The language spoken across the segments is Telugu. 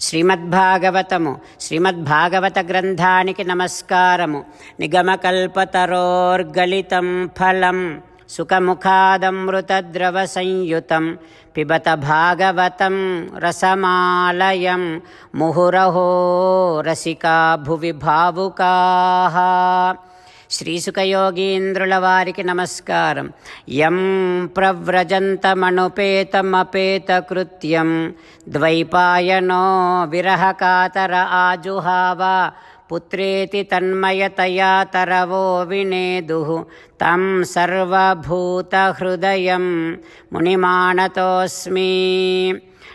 శ్రీమద్భాగవతము శ్రీమద్భాగవత గ్రంథానికి నమస్కారము. నిగమకల్పతరోర్గలితం ఫలం సుఖముఖాదమృతద్రవ సంయుతం పిబత భాగవతం రసమాలయం ముహురహో రసికా భువి భావుకా శ్రీసుఖయోగీంద్రుల వారికి నమస్కారం. యం ప్రవ్రజంతమనుపేతమపేతకృత్యం ద్వైపాయనో విరహకాతర ఆజుహావా. పుత్రేతి తన్మయతయా తరవో వినేదు. తం సర్వభూతహృదయం. మునిమాణతోస్మి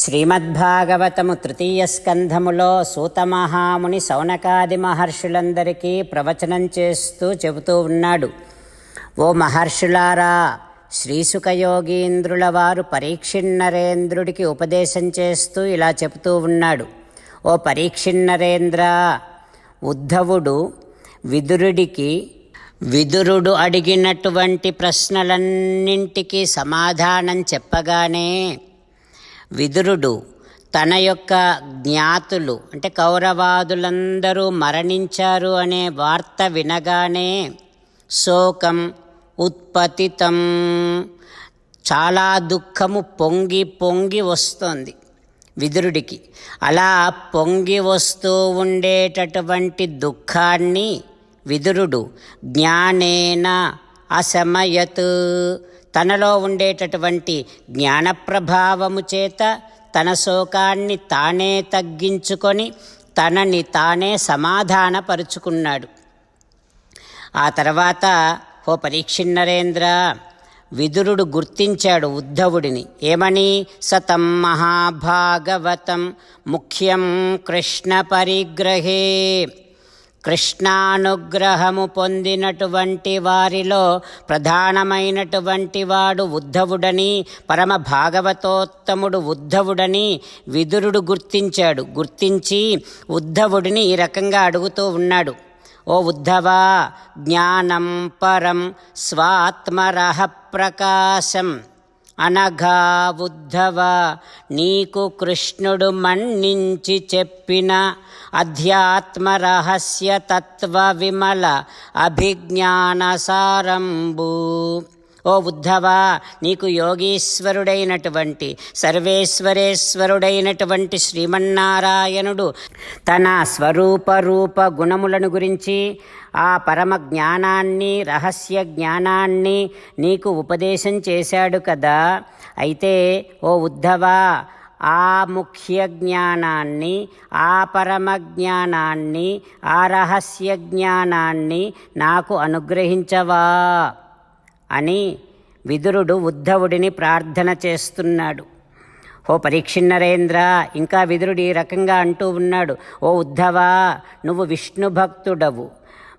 శ్రీమద్భాగవతము తృతీయ స్కంధములో సూతమహాముని సౌనకాది మహర్షులందరికీ ప్రవచనం చేస్తూ చెబుతూ ఉన్నాడు. ఓ మహర్షులారా శ్రీసుఖయోగీంద్రుల వారు పరీక్షిన్నరేంద్రుడికి ఉపదేశం చేస్తూ ఇలా చెబుతూ ఉన్నాడు. ఓ పరీక్షిన్నరేంద్ర ఉద్ధవుడు విదురుడికి విదురుడు అడిగినటువంటి ప్రశ్నలన్నింటికీ సమాధానం చెప్పగానే విదురుడు తన యొక్క జ్ఞాతులు అంటే కౌరవాదులందరూ మరణించారు అనే వార్త వినగానే శోకం ఉత్పతితం. చాలా దుఃఖము పొంగి పొంగి వస్తోంది విదురుడికి. అలా పొంగి వస్తూ ఉండేటటువంటి దుఃఖాన్ని విదురుడు జ్ఞానేన అసమయత్ తనలో ఉండేటటువంటి జ్ఞానప్రభావము చేత తన శోకాన్ని తానే తగ్గించుకొని తనని తానే సమాధానపరుచుకున్నాడు. ఆ తర్వాత ఓ పరీక్షిన్నరేంద్ర విదురుడు గుర్తించాడు ఉద్ధవుడిని. ఏమని? సతం మహాభాగవతం ముఖ్యం కృష్ణ పరిగ్రహే. కృష్ణానుగ్రహము పొందినటువంటి వారిలో ప్రధానమైనటువంటి వాడు ఉద్ధవుడని పరమ భాగవతోత్తముడు ఉద్ధవుడని విదురుడు గుర్తించాడు. గుర్తించి ఉద్ధవుడిని ఈ రకంగా అడుగుతూ ఉన్నాడు. ఓ ఉద్ధవా జ్ఞానం పరం స్వాత్మరహ ప్రకాశం అనఘా ఉద్ధవ నీకు కృష్ణుడు మన్నించి చెప్పిన అధ్యాత్మ రహస్య తత్వ విమల అభిజ్ఞానసారంబు ఓ ఉద్ధవా నీకు యోగీశ్వరుడైనటువంటి సర్వేశ్వరేశ్వరుడైనటువంటి శ్రీమన్నారాయణుడు తన స్వరూప రూప గుణములను గురించి ఆ పరమ జ్ఞానాన్ని రహస్య జ్ఞానాన్ని నీకు ఉపదేశం చేశాడు కదా. అయితే ఓ ఉద్ధవా ఆ ముఖ్య జ్ఞానాన్ని ఆ పరమ జ్ఞానాన్ని ఆ రహస్య జ్ఞానాన్ని నాకు అనుగ్రహించవా? అని విదురుడు ఉద్ధవుడిని ప్రార్థన చేస్తున్నాడు. ఓ పరీక్షిన్నరేంద్ర ఇంకా విదురుడు ఈ రకంగా అంటూ ఉన్నాడు. ఓ ఉద్ధవా నువ్వు విష్ణు భక్తుడవు.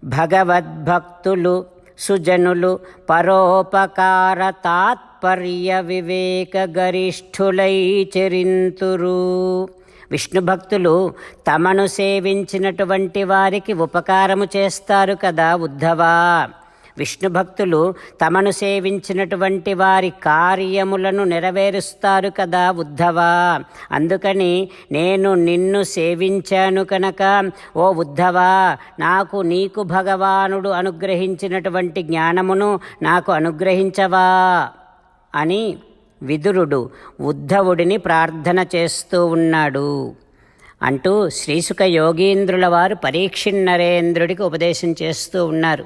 భగవద్భక్తులు సుజనులు పరోపకార తాత్పర్య వివేక గరిష్ఠులై చరింతురు. విష్ణు భక్తులు తమను సేవించినటువంటి వారికి ఉపకారము చేస్తారు కదా ఉద్ధవా. విష్ణు భక్తులు తమను సేవించినటువంటి వారి కార్యములను నెరవేరుస్తారు కదా ఉద్ధవా? అందుకని నేను నిన్ను సేవించాను కనుక ఓ ఉద్ధవా నాకు నీకు భగవానుడు అనుగ్రహించినటువంటి జ్ఞానమును నాకు అనుగ్రహించవా? అని విదురుడు ఉద్ధవుడిని ప్రార్థన చేస్తూ ఉన్నాడు. అంటూ శ్రీసుఖ యోగీంద్రుల వారు పరీక్షిన్నరేంద్రుడికి ఉపదేశం చేస్తూ ఉన్నారు.